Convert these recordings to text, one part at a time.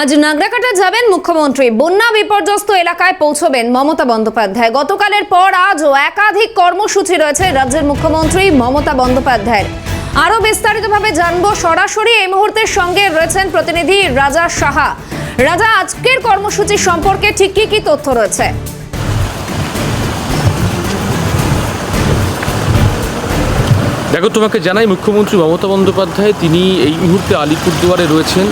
আজ নাগরাকাটা যাবেন মুখ্যমন্ত্রী। বন্যা বিপর্যস্ত এলাকায় পৌঁছবেন মমতা বন্দ্যোপাধ্যায়। গতকালের পর আজও একাধিক কর্মসূচি রয়েছে রাজ্যের মুখ্যমন্ত্রী মমতা বন্দ্যোপাধ্যায়ের। আরও বিস্তারিতভাবে জানব সরাসরি এই মুহূর্তের সঙ্গে রয়েছেন প্রতিনিধি রাজা সাহা। রাজা, আজকের কর্মসূচি সম্পর্কে ঠিক কি কি তথ্য রয়েছে? দেখো, তোমাকে জানাই মুখ্যমন্ত্রী মমতা বন্দ্যোপাধ্যায়, তিনি এই মুহূর্তে আলিপুরদুয়ারে রয়েছেন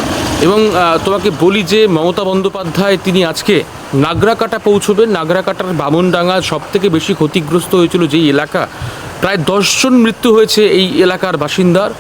এবং তোমাকে বলি যে মমতা বন্দ্যোপাধ্যায়, তিনি আজকে নাগরাকাটা পৌঁছবেন। নাগরাকাটার বামনডাঙ্গা সব থেকে বেশি ক্ষতিগ্রস্ত হয়েছিল যেই এলাকা প্রায় দশজন মৃত্যু হয়েছে এই এলাকার বাসিন্দার।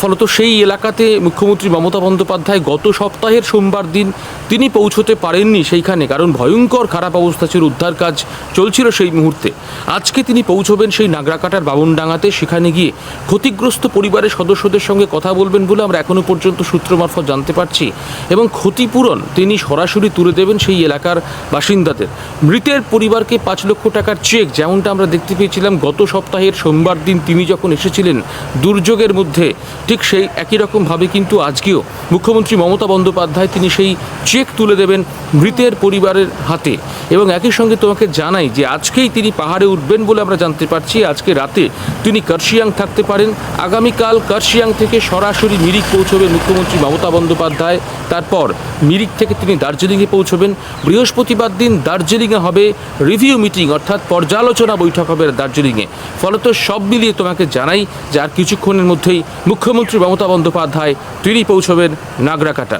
ফলত সেই এলাকাতে মুখ্যমন্ত্রী মমতা বন্দ্যোপাধ্যায় গত সপ্তাহের সোমবার দিন তিনি পৌঁছতে পারেননি সেইখানে, কারণ ভয়ঙ্কর খারাপ অবস্থা ছিল, উদ্ধার কাজ চলছিল সেই মুহূর্তে। আজকে তিনি পৌঁছবেন সেই নাগরাকাটার বাবনডাঙ্গাতে সেখানে গিয়ে ক্ষতিগ্রস্ত পরিবারের সদস্যদের সঙ্গে কথা বলবেন বলে আমরা এখনও পর্যন্ত সূত্র মারফত জানতে পারছি এবং ক্ষতিপূরণ তিনি সরাসরি তুলে দেবেন সেই এলাকার বাসিন্দাদের। মৃতের পরিবারকে পাঁচ লক্ষ টাকার চেক, যেমনটা আমরা দেখতে পেয়েছিলাম গত সপ্তাহের সোমবার দিন তিনি যখন এসেছিলেন, দুর্যোগের মধ্যে, ঠিক সেই একই রকমভাবে কিন্তু আজকেও মুখ্যমন্ত্রী মমতা বন্দ্যোপাধ্যায় তিনি সেই চেক তুলে দেবেন মৃতের পরিবারের হাতে। এবং একই সঙ্গে তোমাকে জানাই যে আজকেই তিনি পাহাড়ে উঠবেন বলে আমরা জানতে পারছি, আজকে রাতে তিনি কার্শিয়াং থাকতে পারেন। আগামীকাল কার্শিয়াং থেকে সরাসরি মিরিক পৌঁছবেন মুখ্যমন্ত্রী মমতা বন্দ্যোপাধ্যায়। তারপর মিরিক থেকে তিনি দার্জিলিংয়ে পৌঁছবেন। বৃহস্পতিবার দিন দার্জিলিংয়ে হবে রিভিউ মিটিং, অর্থাৎ পর্যালোচনা বৈঠক হবে দার্জিলিংয়ে। ফলত সব মিলিয়ে তোমাকে জানাই যে আর কিছুক্ষণের মধ্যেই মুখ্যমন্ত্রী মমতা বন্দ্যোপাধ্যায় তিনি পৌঁছবেন নাগরাকাটা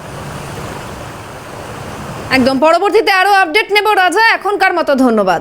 একদম, পরবর্তীতে আরও আপডেট নেব রাজা, এখনকার মতো ধন্যবাদ।